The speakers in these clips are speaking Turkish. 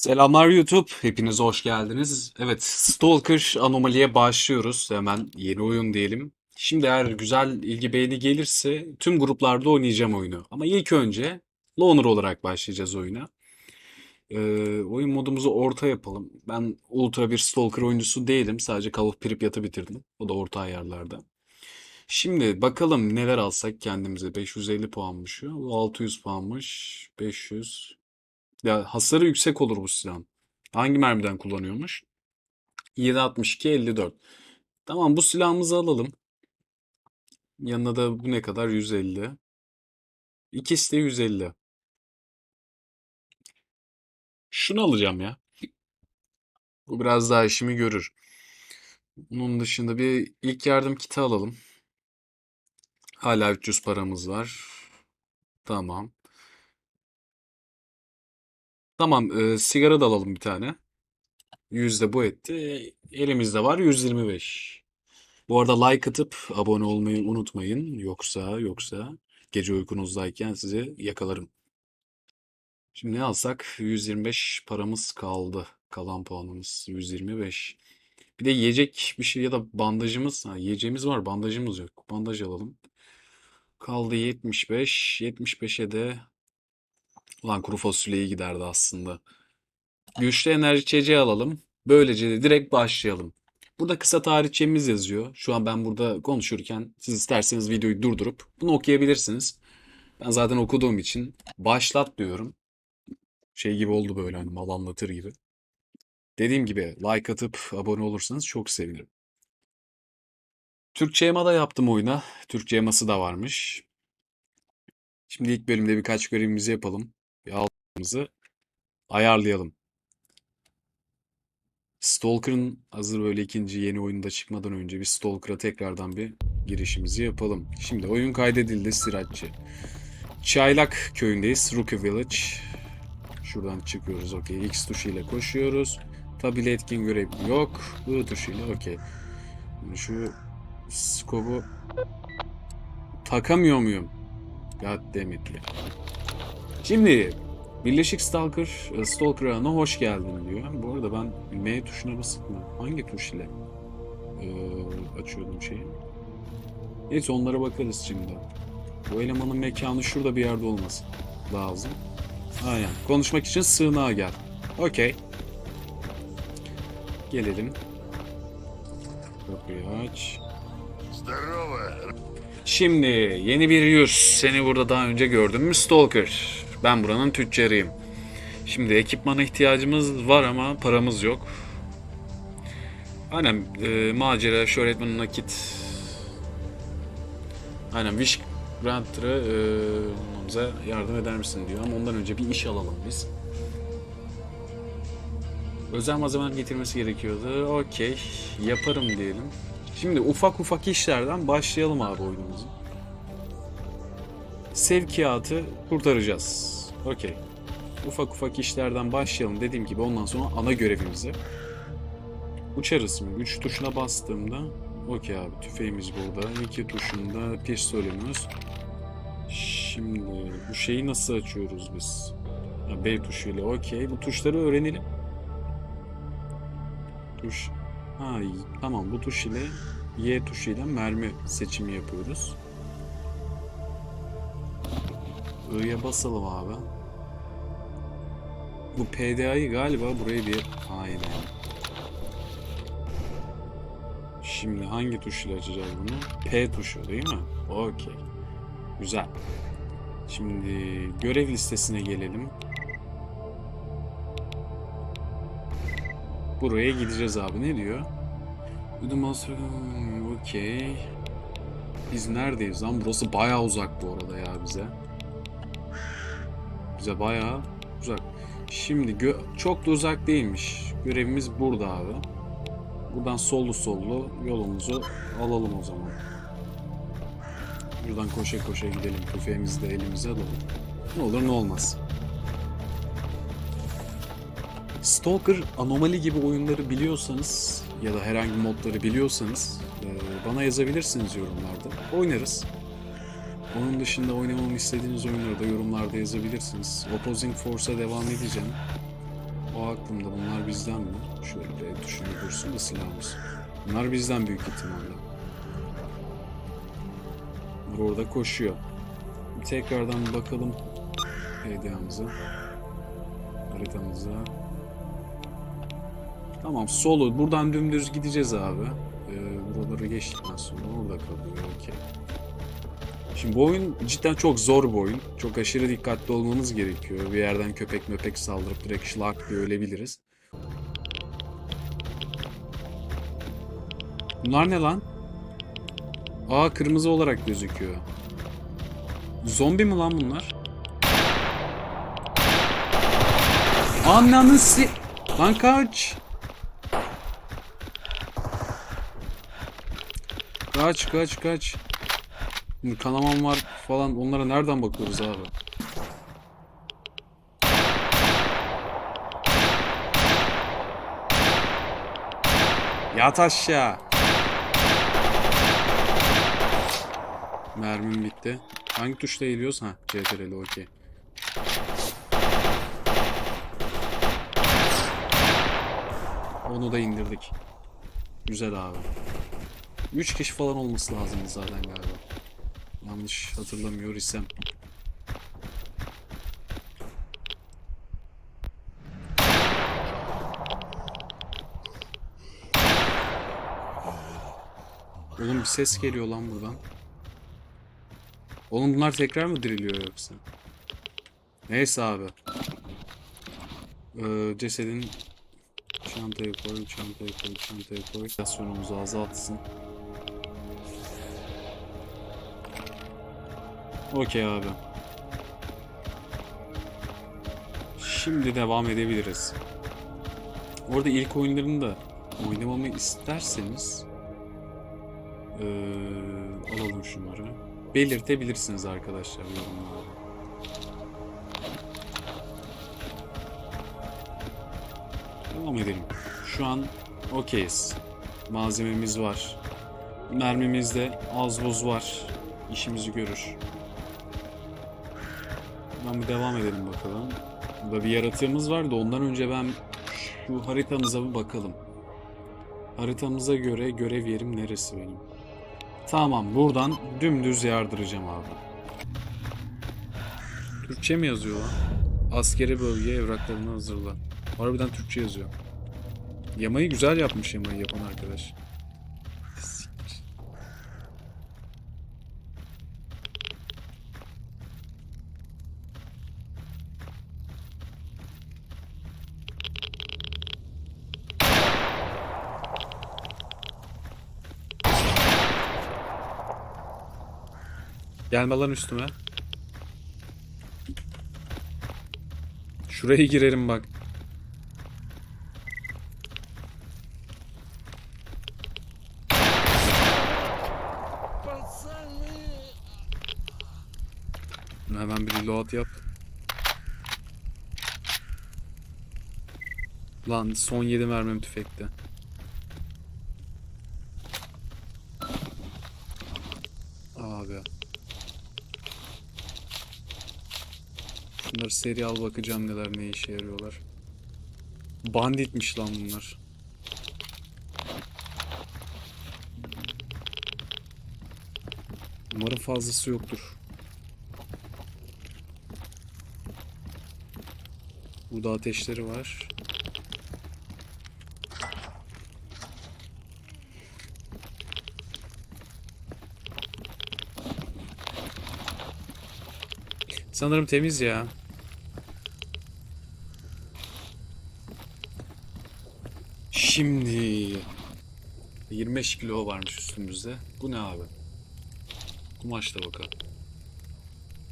Selamlar YouTube, hepiniz hoş geldiniz. Evet, Stalker Anomali'ye başlıyoruz. Hemen yeni oyun diyelim. Şimdi eğer güzel ilgi beğeni gelirse tüm gruplarda oynayacağım oyunu. Ama ilk önce Loner olarak başlayacağız oyuna. Ee, oyun modumuzu orta yapalım. Ben ultra bir Stalker oyuncusu değilim. Sadece Call of Pripyat'ı bitirdim. O da orta ayarlarda. Şimdi bakalım neler alsak kendimize. 550 puanmış şu. Bu 600 puanmış. 500. Ya hasarı yüksek olur bu silahın. Hangi mermiden kullanıyormuş? 7.62 54. Tamam bu silahımızı alalım. Yanına da bu ne kadar? 150. İkisi de 150. Şunu alacağım ya. Bu biraz daha işimi görür. Bunun dışında bir ilk yardım kiti alalım. Hala 300 paramız var. Tamam. Tamam, e, sigara da alalım bir tane. 100 de bu etti. Elimizde var 125. Bu arada like atıp abone olmayı unutmayın. Yoksa yoksa gece uykunuzdayken sizi yakalarım. Şimdi ne alsak? 125 paramız kaldı. Kalan puanımız 125. Bir de yiyecek bir şey ya da bandajımız. Ha, yiyeceğimiz var, bandajımız yok. Bandaj alalım. Kaldı 75. 75'e de Ulan kuru fasulye iyi giderdi aslında. Güçlü enerji içeceği alalım. Böylece de direkt başlayalım. Burada kısa tarihçemiz yazıyor. Şu an ben burada konuşurken siz isterseniz videoyu durdurup bunu okuyabilirsiniz. Ben zaten okuduğum için başlat diyorum. Şey gibi oldu böyle hani mal anlatır gibi. Dediğim gibi like atıp abone olursanız çok sevinirim. Türkçe yama da yaptım oyuna. Türkçe yaması da varmış. Şimdi ilk bölümde birkaç görevimizi yapalım. Bir altımızı ayarlayalım. Stalker'ın hazır böyle ikinci yeni oyunda çıkmadan önce bir Stalker'a tekrardan bir girişimizi yapalım. Şimdi oyun kaydedildi Sıratçı. Çaylak köyündeyiz. Rookie Village. Şuradan çıkıyoruz. Okey. X tuşuyla koşuyoruz. Tabi etkin görev yok. I tuşuyla okey. Şimdi Şu skobu takamıyor muyum? God damn it. Şimdi Birleşik Stalker, e, Stalker ağına hoş geldin diyor. Bu arada ben M tuşuna basıp mı? Hangi tuş ile ee, açıyordum şeyi? Neyse onlara bakarız şimdi. Bu elemanın mekanı şurada bir yerde olması lazım. Aynen. Konuşmak için sığınağa gel. Okey. Gelelim. Kapıyı aç. Şimdi yeni bir yüz. Seni burada daha önce gördüm mü Stalker? Ben buranın tüccarıyım. Şimdi ekipmana ihtiyacımız var ama paramız yok. Aynen e, macera, şöhretmenin nakit. Aynen Wish Granter'ı e, yardım eder misin diyor ama ondan önce bir iş alalım biz. Özel malzemeler getirmesi gerekiyordu. Okey. Yaparım diyelim. Şimdi ufak ufak işlerden başlayalım abi oyunumuzu. Sevkiyatı kurtaracağız. Okey. Ufak ufak işlerden başlayalım dediğim gibi ondan sonra ana görevimize. Uçarız şimdi. 3 tuşuna bastığımda okey abi tüfeğimiz burada. 2 tuşunda pistolümüz. Şimdi bu şeyi nasıl açıyoruz biz? Ha, B tuşuyla okey. Bu tuşları öğrenelim. Tuş. Ha tamam bu tuş ile Y tuşuyla mermi seçimi yapıyoruz. I'ya basalım abi. Bu PDA'yı galiba buraya bir aynen. Şimdi hangi tuş ile açacağız bunu? P tuşu değil mi? Okey. Güzel. Şimdi görev listesine gelelim. Buraya gideceğiz abi. Ne diyor? Okey. Biz neredeyiz lan? Burası bayağı uzak bu arada ya bize. Bize bayağı uzak. Şimdi çok da uzak değilmiş. Görevimiz burada abi. Buradan sollu sollu yolumuzu alalım o zaman. Buradan koşa koşa gidelim. Tüfeğimizi de elimize alalım. Ne olur ne olmaz. Stalker anomali gibi oyunları biliyorsanız ya da herhangi modları biliyorsanız bana yazabilirsiniz yorumlarda. Oynarız. Onun dışında oynamamı istediğiniz oyunları da yorumlarda yazabilirsiniz. Opposing Force'a devam edeceğim. O aklımda. Bunlar bizden mi? Şöyle düşünü dursun da silahımız. Bunlar bizden büyük ihtimalle. Bunlar orada koşuyor. Tekrardan bakalım PDA'mıza. Haritamıza. Tamam solo. Buradan dümdüz gideceğiz abi. Ee, buraları geçtikten sonra orada kalıyor. Okey. Şimdi bu oyun cidden çok zor bir oyun. Çok aşırı dikkatli olmamız gerekiyor. Bir yerden köpek möpek saldırıp direkt şlak diye ölebiliriz. Bunlar ne lan? Aa kırmızı olarak gözüküyor. Zombi mi lan bunlar? Ananı si... Lan kaç! Kaç kaç kaç. Şimdi kanamam var falan onlara nereden bakıyoruz abi? Yat aşağı. Mermim bitti. Hangi tuşla eğiliyoruz? Ha, CTRL okey. Onu da indirdik. Güzel abi. 3 kişi falan olması lazımdı zaten galiba. Yanlış hatırlamıyor isem. Oğlum bir ses geliyor lan buradan. Oğlum bunlar tekrar mı diriliyor yoksa? Neyse abi. Ee, cesedin çantaya koy, çantaya koy, çantaya koy. Rasyonumuzu azaltsın. Okey abi. Şimdi devam edebiliriz. Orada ilk oyunlarını da oynamamı isterseniz eee, alalım şunları. Belirtebilirsiniz arkadaşlar yorumlarda. Devam edelim. Şu an okeyiz. Malzememiz var. Mermimizde az buz var. İşimizi görür. Ben bir devam edelim bakalım. Burada bir yaratığımız vardı. Ondan önce ben şu haritamıza bir bakalım. Haritamıza göre görev yerim neresi benim? Tamam buradan dümdüz yardıracağım abi. Türkçe mi yazıyor lan? Askeri bölge evraklarını hazırla. Harbiden Türkçe yazıyor. Yamayı güzel yapmış yamayı yapan arkadaş. Gelme lan üstüme. Şuraya girerim bak. Hemen bir reload yap. Lan son 7 mermim tüfekte. Abi. Şunları seri al bakacağım neler ne işe yarıyorlar. Banditmiş lan bunlar. Umarım fazlası yoktur. Burada ateşleri var. Sanırım temiz ya. Şimdi 25 kilo varmış üstümüzde. Bu ne abi? Kumaşla bakalım.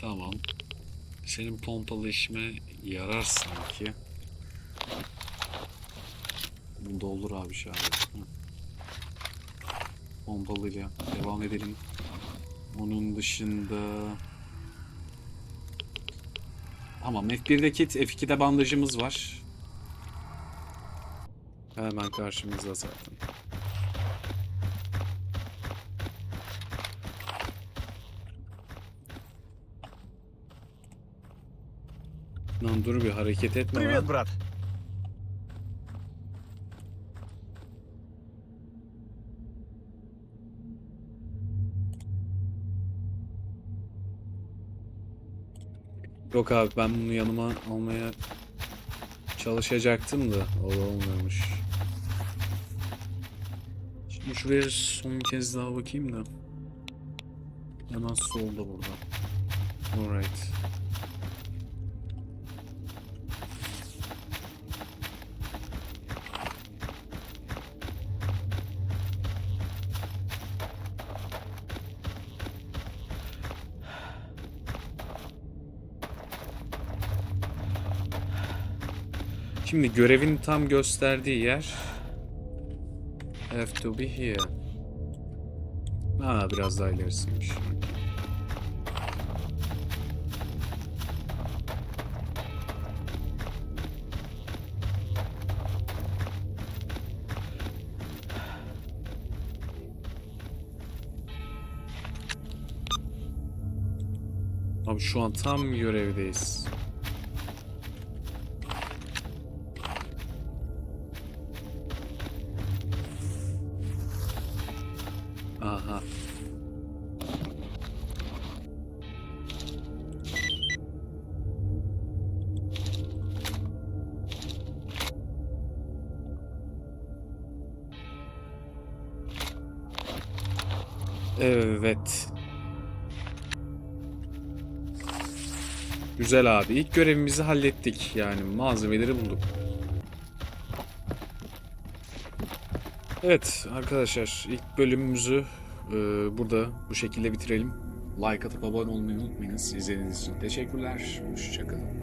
Tamam. Senin pompalı işime yarar sanki. Bunda olur abi şu an. Pompalıyla devam edelim. Onun dışında... Tamam F1'de kit, F2'de bandajımız var. Hemen karşımızda zaten. Lan dur bir hareket etme Привет, lan. брат. Yok abi ben bunu yanıma almaya çalışacaktım da o da olmuyormuş. Şuraya son kez daha bakayım da. Hemen solda burada. Alright. Şimdi görevin tam gösterdiği yer have to be here. Ha biraz daha ilerisiymiş. Abi şu an tam görevdeyiz. Evet. Güzel abi. İlk görevimizi hallettik. Yani malzemeleri bulduk. Evet arkadaşlar ilk bölümümüzü e, burada bu şekilde bitirelim. Like atıp abone olmayı unutmayınız. İzlediğiniz için teşekkürler. Hoşçakalın.